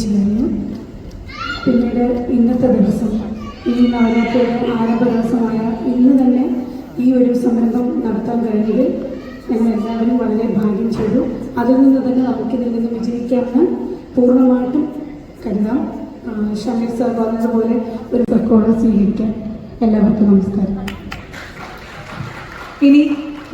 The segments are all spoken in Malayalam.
നിശ്ചയിച്ചിരുന്നു പിന്നീട് ഇന്നത്തെ ദിവസം ഈ നവരാത്രിയുടെ ആരംഭ ദിവസമായ ഇന്ന് തന്നെ ഈ ഒരു സംരംഭം നടത്താൻ കഴിഞ്ഞതിൽ ഞങ്ങൾ എല്ലാവരും വളരെ ഭാഗ്യം ചെയ്തു. അതിൽ നിന്ന് തന്നെ നമുക്കിതിൽ നിന്ന് വിജയിക്കാമെന്ന് പൂർണമായിട്ടും കരുതാം. ഷമീർ സാർ പറഞ്ഞതുപോലെ ഒരു റെക്കോർഡ് സ്വീകരിക്കാൻ എല്ലാവർക്കും നമസ്കാരം. ഇനി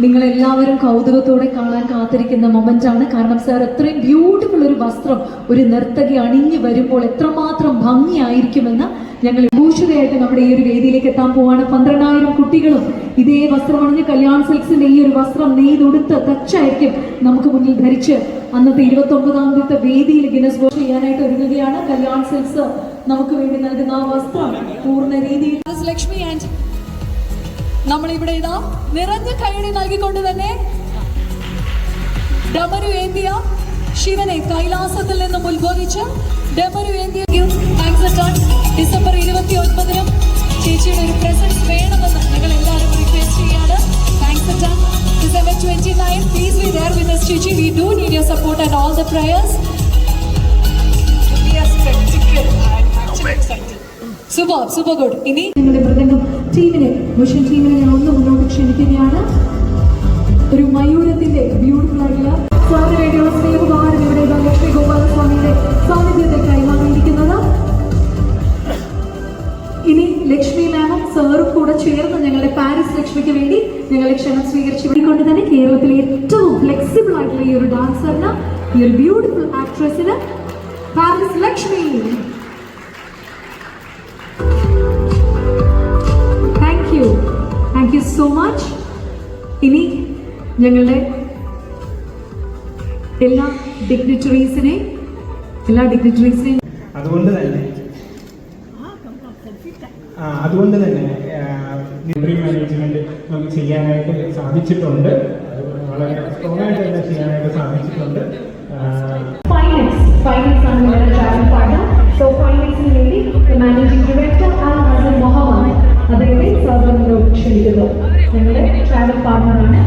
നിങ്ങൾ എല്ലാവരും കൗതുകത്തോടെ കാണാൻ കാത്തിരിക്കുന്ന മൊമെന്റാണ് കാരണം സാർ അത്രയും ബ്യൂട്ടിഫുൾ ഒരു വസ്ത്രം ഒരു നർത്തകി അണിഞ്ഞു വരുമ്പോൾ എത്രമാത്രം ഭംഗിയായിരിക്കുമെന്ന് ഞങ്ങൾ ഭൂഷിതയായിട്ട് നമ്മുടെ ഈ ഒരു വേദിയിലേക്ക് എത്താൻ പോവാണ്. പന്ത്രണ്ടായിരം കുട്ടികളും ഇതേ വസ്ത്രം അണിഞ്ഞ് കല്യാൺ സിൽക്സിന്റെ ഈ ഒരു വസ്ത്രം നെയ്തൊടുത്ത് തച്ചായിരിക്കും നമുക്ക് മുന്നിൽ ധരിച്ച് അന്നത്തെ ഇരുപത്തി ഒമ്പതാമത്തെ വേദിയിൽ ഗിനസ് ബോർഡ് ചെയ്യാനായിട്ട് ഒരുങ്ങുകയാണ്. കല്യാൺ സിൽക്സ് നമുക്ക് വേണ്ടി നൽകുന്ന ആ വസ്ത്രം പൂർണ രീതിയിൽ. ലക്ഷ്മി ആൻഡ് നമ്മൾ ഇവിടെ ഇതാ നിറഞ്ഞ കൈയടി നൽകിക്കൊണ്ട് തന്നെ ഡമരു ഏന്തിയ ശിവനെ കൈലാസത്തിൽ നിന്നും ഉത്ബോധിച്ച് ഡമരു ഏന്തിയ ഡിസംബർ ഇരുപത്തി ഒൻപതിനും ചേച്ചിയുടെ ഒരു പ്രസൻസ് വേണമെന്ന് നിങ്ങൾ എല്ലാവരും റിക്വസ്റ്റ് ചെയ്യാണ്. Thanks December twenty nine please be there with ചേച്ചി. We do need your support and all the prayers super super good ഇനി നിങ്ങളുടെ മൃദംഗം ടീമിനെ മിഷൻ ടീമിനെ ഞാൻ ഒന്ന് മുന്നോട്ട് ക്ഷണിക്കുകയാണ്. ഒരു മയൂരത്തിന്റെ ബ്യൂട്ടിഫുൾ ആയിട്ടുള്ള സാറിന് വേണ്ടിയുള്ള സ്നേഹഭാരം ഇവിടെ ലക്ഷ്മി ഗോപാലസ്വാമിയുടെ സാന്നിധ്യത്തെ കൈമാറിയിരിക്കുന്നത്. ഇനി ലക്ഷ്മി മാമും സാറും കൂടെ ചേർന്ന് ഞങ്ങളുടെ പാരീസ് ലക്ഷ്മിക്ക് വേണ്ടി ഞങ്ങളെ ക്ഷണം സ്വീകരിച്ചു കൊണ്ട് തന്നെ കേരളത്തിലെ ഏറ്റവും ഫ്ലെക്സിബിൾ ആയിട്ടുള്ള ഈ ഒരു ഡാൻസറിന് ഈ ഒരു ബ്യൂട്ടിഫുൾ ആക്ട്രസിന് പാരീസ് ലക്ഷ്മി. ഇനി ഞങ്ങളുടെ എല്ലാ ഡിഗ്നിറ്ററീസിനെ എല്ലാ ഡിഗ്നിറ്ററീസിനെയും അതുകൊണ്ട് തന്നെ അതുകൊണ്ട് തന്നെ ഡിഗ്രി മാനേജ്മെന്റ് നമുക്ക് ചെയ്യാനായിട്ട് സാധിച്ചിട്ടുണ്ട്. വളരെ സ്ട്രോങ് ആയിട്ട് തന്നെ ചെയ്യാനായിട്ട് സാധിച്ചിട്ടുണ്ട്. മണിക്കൂറും ട്രാവൽ പാർട്ട്ണറാണ്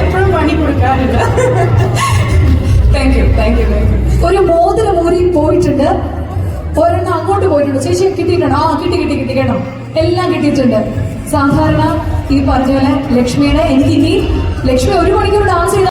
എപ്പോഴും പണി കൊടുക്കാറില്ല. Thank you thank you thank you ഒരു മോതിരം ഊരി പോയിട്ടുണ്ട്. ഒരെണ്ണം അങ്ങോട്ട് പോയിട്ടുണ്ട് ചേച്ചി കിട്ടിയിട്ടുണ്ടോ. ആ കിട്ടി കിട്ടി കിട്ടി കേട്ടോ. എല്ലാം കിട്ടിയിട്ടുണ്ട്. സാധാരണ ഈ പറഞ്ഞ പോലെ ലക്ഷ്മിയുടെ എനിക്ക് ഇനി ലക്ഷ്മി ഒരു മണിക്കൂർ ഡാൻസ് ചെയ്ത